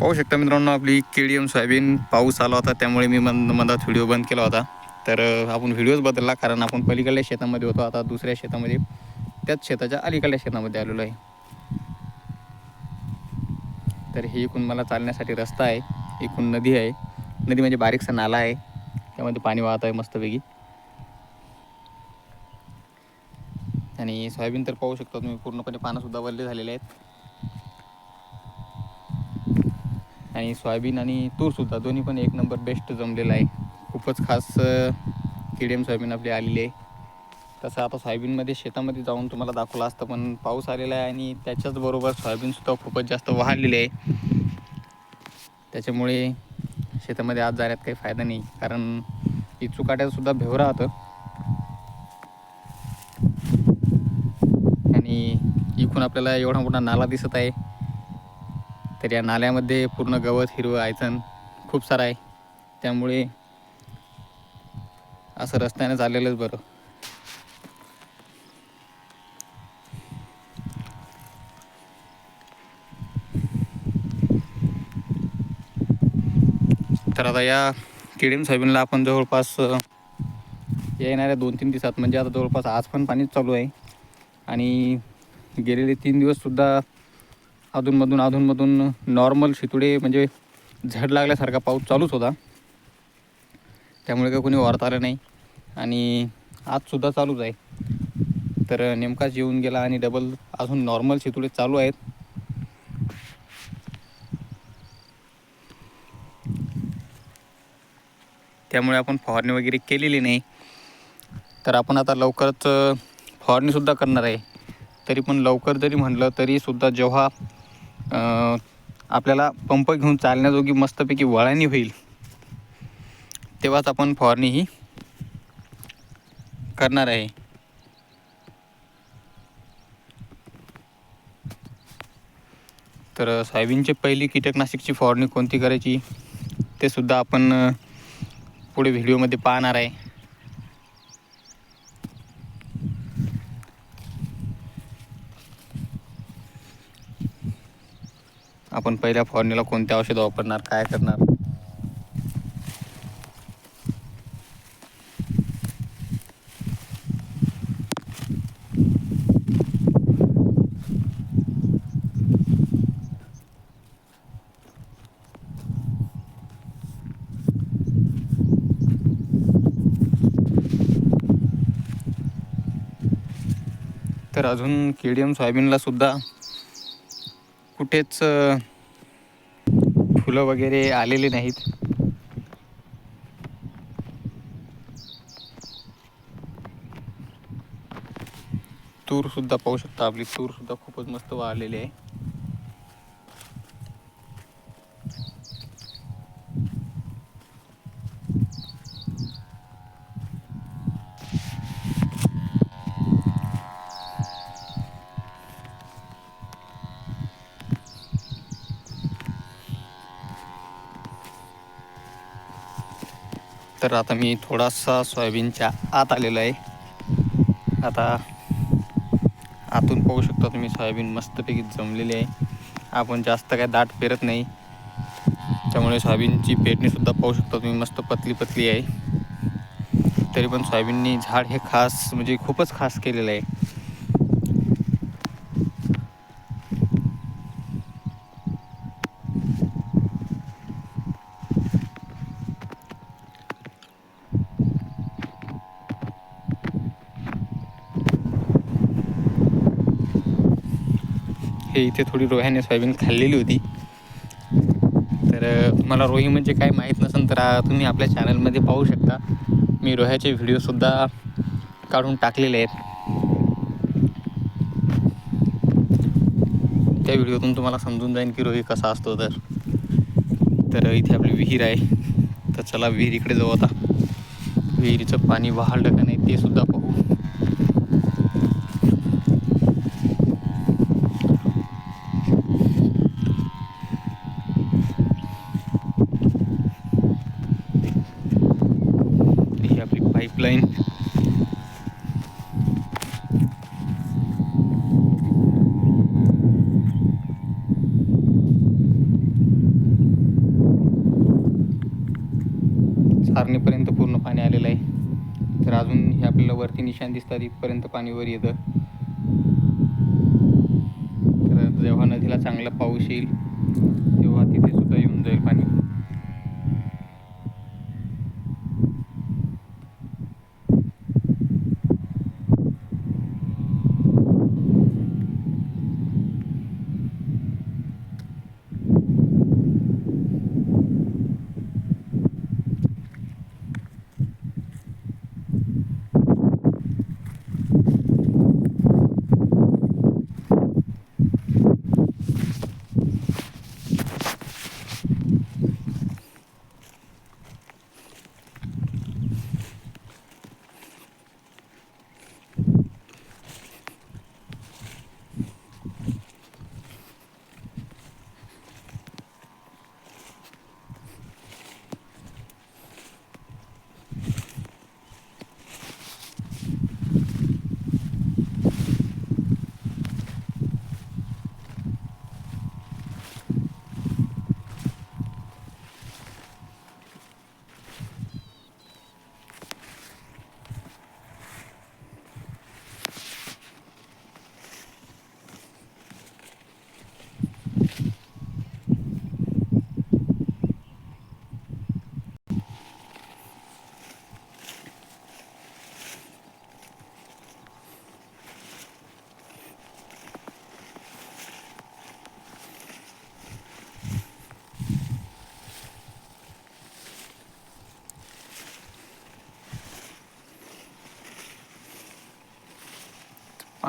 पाहू शकता मित्रांनो आपली केडीएम सोयाबीन पाऊस आला होता त्यामुळे मी मंद मधात व्हिडिओ बंद केला होता. तर आपण व्हिडिओच बदलला कारण आपण पलीकडल्या शेतामध्ये होतो आता दुसऱ्या शेतामध्ये त्याच शेताच्या अलीकडल्या शेतामध्ये आलेलो आहे. तर हे इकून मला चालण्यासाठी रस्ता आहे इकून नदी आहे. नदी म्हणजे बारीकसा नाला आहे त्यामध्ये पाणी वाहत आहे मस्तपैकी. आणि सोयाबीन तर पाहू शकता तुम्ही पूर्णपणे पानंसुद्धा वल्ले झालेले आहेत. आणि सोयाबीन आणि तूरसुद्धा दोन्ही पण एक नंबर बेस्ट जमलेला आहे. खूपच खास केडीएम सोयाबीन आपली आलेली आहे. तसं आता सोयाबीनमध्ये शेतामध्ये जाऊन तुम्हाला दाखवलं असतं पण पाऊस आलेला आहे आणि त्याच्याचबरोबर सोयाबीनसुद्धा खूपच जास्त वाढलेली आहे. त्याच्यामुळे शेतामध्ये आज जाण्यात काही फायदा नाही कारण इचुकाट्यासुद्धा भेव राहतं. आणि इकडून आपल्याला एवढा मोठा नाला दिसत आहे. तर या नाल्यामध्ये पूर्ण गवत हिरवं आयचन खूप सारं आहे. त्यामुळे असं रस्त्याने चाललेलंच बरं. तर आता या केडीएम सोयाबीनला आपण जवळपास येणाऱ्या दोन तीन दिवसात म्हणजे आता जवळपास आज पण पाणीच चालू आहे. आणि गेलेले तीन दिवससुद्धा अधूनमधून अधूनमधून नॉर्मल शितुडे म्हणजे झड लागल्यासारखा पाऊस चालूच होता. त्यामुळे काही कोणी वारता आलं नाही. आणि आजसुद्धा चालूच आहे. तर नेमकाच येऊन गेला आणि डबल अजून नॉर्मल शितुडे चालू आहेत. त्यामुळे आपण फवारणी वगैरे केलेली नाही. तर आपण आता लवकरच फवारणीसुद्धा करणार आहे. तरी पण लवकर जरी म्हटलं तरीसुद्धा जेव्हा आपल्याला पंप घेऊन चालण्याजोगी मस्तपैकी वळाणी होईल. तेव्हाच आपण फवारणी ही करणार आहे. तर सोयाबीनची पहिली कीटकनाशकची फवारणी कोणती करायची ते सुद्धा आपण पुढे व्हिडिओमध्ये पाहणार आहे. आपण पहिल्या फवारणीला कोणते औषध वापरणार काय करणार? तर अजून केडीएम सोयाबीनला सुद्धा कुठेच फुलं वगैरे आलेले नाहीत. तूरसुद्धा पाहू शकता आपली तूरसुद्धा खूपच मस्त वाढलेली आहे. तर आता मी थोडासा सोयाबीनच्या आत आलेला आहे. आता आतून पाहू शकता तुम्ही सोयाबीन मस्तपैकी जमलेली आहे. आपण जास्त काय दाट पेरत नाही. त्यामुळे सोयाबीनची पेरणीसुद्धा पाहू शकता तुम्ही मस्त पतली पतली आहे. तरी पण सोयाबीननी झाड हे खास म्हणजे खूपच खास केलेलं आहे. ते इथे थोडी रोह्याने सोयाबीन खाल्लेली होती. तर मला रोही म्हणजे काय माहीत नसेल तर तुम्ही आपल्या चॅनलमध्ये पाहू शकता. मी रोह्याचे व्हिडिओसुद्धा काढून टाकलेले आहेत. त्या व्हिडिओतून तुम्हाला समजून जाईल की रोही कसा असतो तर. तर इथे आपली विहीर आहे. तर चला विहिरीकडे जाऊ आता. विहिरीचं पाणी वाहलं का नाही ते सुद्धा plane. सारणीपर्यंत पूर्ण पाणी आलेलं आहे. तर अजून हे आपल्याला वरती निशाण दिसतात इथपर्यंत पाणी वर येतं. तर जेव्हा नदीला चांगला पाऊस येईल तेव्हा तिथे सुद्धा येऊन जाईल पाणी.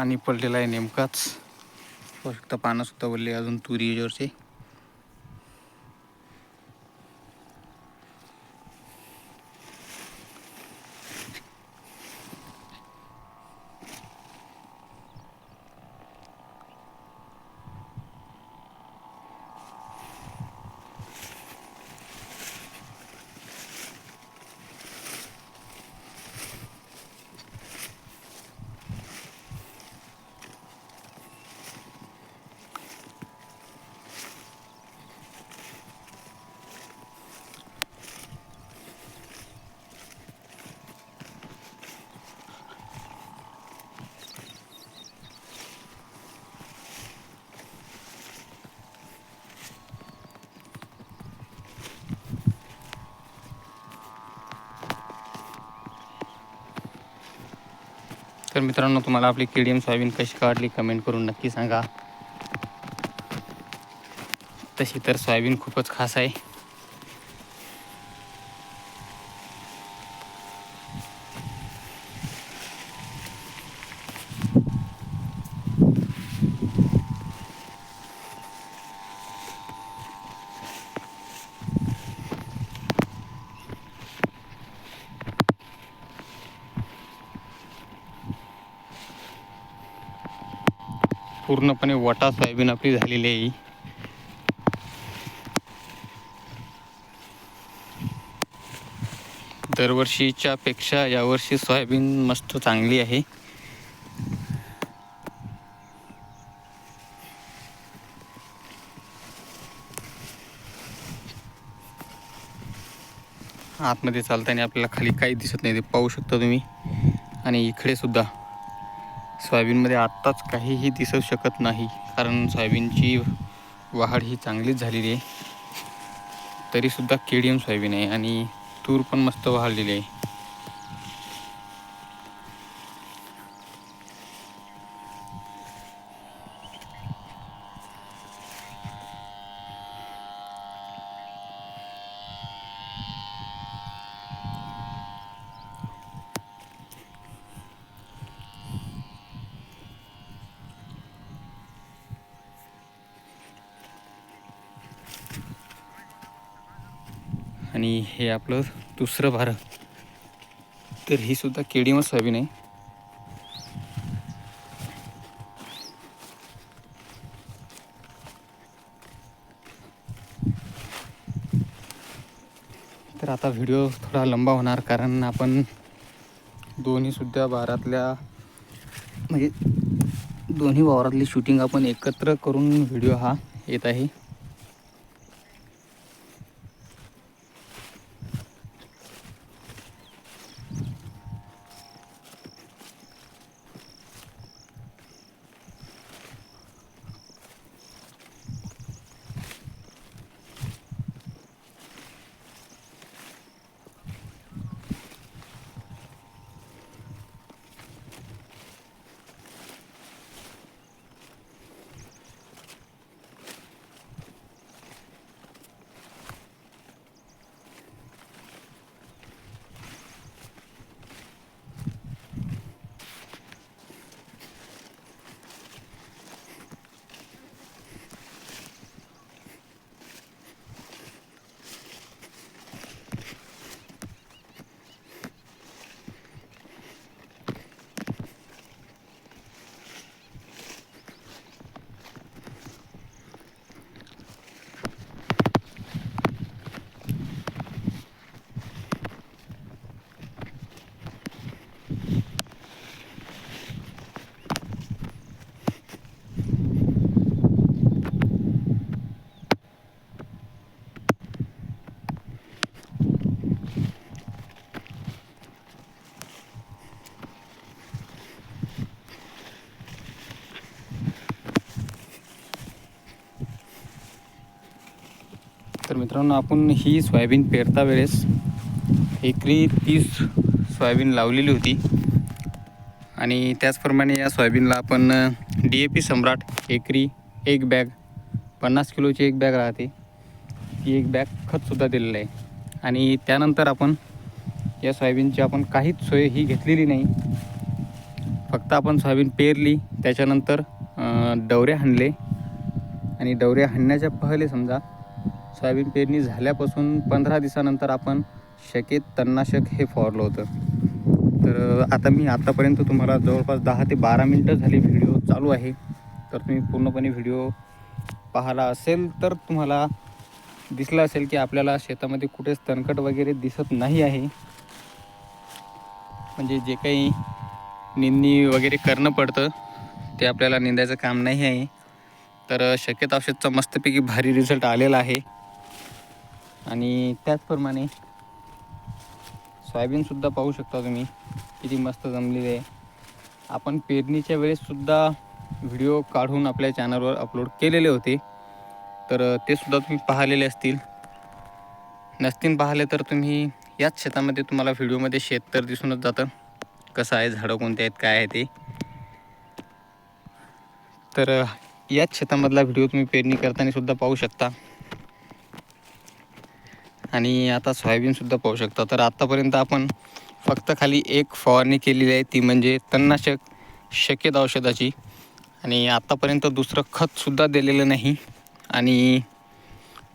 पाणी पडलेलं आहे नेमकाच. फक्त पानं वरले अजून तुरी तर मित्रांनो तुम्हाला आपली के डी एम सोयाबीन कशी काढली कमेंट करून नक्की सांगा. तशी तर सोयाबीन खूपच खास आहे. पूर्णपणे वटा सोयाबीन आपली झालेली आहे. दरवर्षीच्या पेक्षा यावर्षी सोयाबीन मस्त चांगली आहे. आतमध्ये चालताना आपल्याला खाली काही दिसत नाही ते पाहू शकता तुम्ही. आणि इकडे सुद्धा. सोयाबीनमध्ये आत्ताच काहीही दिसू शकत नाही. कारण सोयाबीनची वाढ ही चांगलीच झालेली आहे. तरीसुद्धा केडीएम सोयाबीन आहे आणि तूर पण मस्त वाढलेली आहे. आणि हे आपलं दुसरं भारत. तर ही सुद्धा केडीमच सोयाबीन आहे तर आता व्हिडिओ थोडा लंबा होणार कारण आपण दोन्ही सुद्धा बारातल्या म्हणजे दोन्ही वावरातली शूटिंग आपण एकत्र करून व्हिडिओ हा येत आहे. मित्रांनो आपण ही सोयाबीन पेरता वेळेस एकरी तीस सोयाबीन लावलेली होती. आणि त्याचप्रमाणे या सोयाबीनला आपण डी ए पी सम्राट एकरी एक बॅग पन्नास किलोची एक बॅग राहते. ती एक बॅग खतसुद्धा दिलेलं आहे. आणि त्यानंतर आपण या सोयाबीनची आपण काहीच सोय ही घेतलेली नाही. फक्त आपण सोयाबीन पेरली त्याच्यानंतर अं, डवरे हाणले. आणि डवरे हाणण्याच्या पहिले समजा सोयाबीन पेरणी झाल्यापासून पंधरा दिवसानंतर आपण शकेत तणनाशक हे फवारलं होतं. तर आता मी आतापर्यंत तुम्हाला जवळपास दहा ते बारा मिनटं झाली व्हिडिओ चालू आहे. तर तुम्ही पूर्णपणे व्हिडिओ पाहिला असेल तर तुम्हाला दिसलं असेल की आपल्याला शेतामध्ये कुठेच तणकट वगैरे दिसत नाही आहे. म्हणजे जे काही निंदणी वगैरे करणं पडतं ते आपल्याला निंदायचं काम नाही आहे. तर शक्यता औषधचा मस्तपैकी भारी रिझल्ट आलेला आहे. आणि त्याचप्रमाणे सोयाबीनसुद्धा पाहू शकता तुम्ही. किती मस्त जमलेली आहे. आपण पेरणीच्या वेळेससुद्धा व्हिडिओ काढून आपल्या चॅनलवर अपलोड केलेले होते. तर ते सुद्धा तुम्ही पाहिलेले असतील. नसतील पाहिले तर तुम्ही याच शेतामध्ये तुम्हाला व्हिडिओमध्ये शेत तर दिसूनच जातं. कसं आहे झाडं कोणते आहेत काय आहे ते. तर याच शेतामधला व्हिडिओ तुम्ही पेरणी करताना सुद्धा पाहू शकता. आणि आता सोयाबीनसुद्धा पाहू शकता. तर आत्तापर्यंत आपण फक्त खाली एक फवारणी केलेली आहे ती म्हणजे तणनाशक शक्यत औषधाची. आणि आत्तापर्यंत दुसरं खतसुद्धा दिलेलं नाही आणि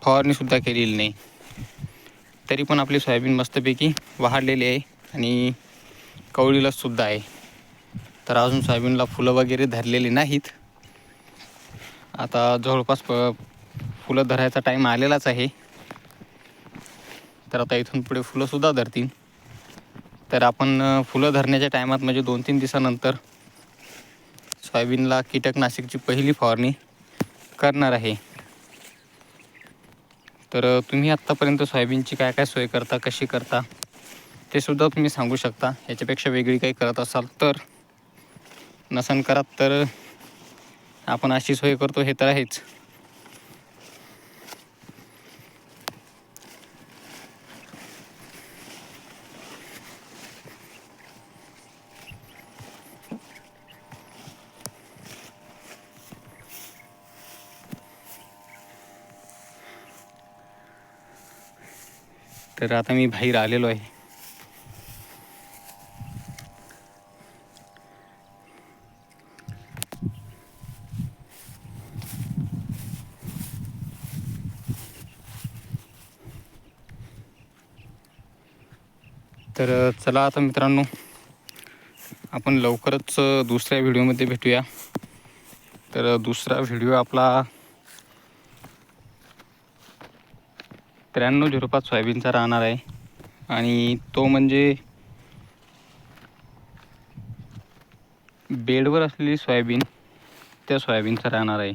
फवारणीसुद्धा केलेली नाही. तरी पण आपली सोयाबीन मस्तपैकी वाढलेली आहे आणि कवळीलासुद्धा आहे. तर अजून सोयाबीनला फुलं वगैरे धरलेली नाहीत. आता जवळपास प फुलं धरायचा टाईम आलेलाच आहे. तर आता इथून पुढे फुलंसुद्धा धरतील. तर आपण फुलं धरण्याच्या टायमात म्हणजे दोन तीन दिवसानंतर सोयाबीनला कीटकनाशकची पहिली फवारणी करणार आहे. तर तुम्ही आत्तापर्यंत सोयाबीनची काय काय सोय करता कशी करता ते सुद्धा तुम्ही सांगू शकता. याच्यापेक्षा वेगळी काही करत असाल तर नसन करत तर आपण अशी सोय करतो हे तर आहेच. तर आता मी बाहेर आलेलो आहे. तर चला आता मित्रांनो आपण लवकरच दुसऱ्या व्हिडिओमध्ये भेटूया. तर दुसरा व्हिडिओ आपला त्र्याण्णव झिरो पाच सोयाबीनचा राहणार आहे. आणि तो म्हणजे बेडवर असलेली सोयाबीन त्या सोयाबीनचा राहणार आहे.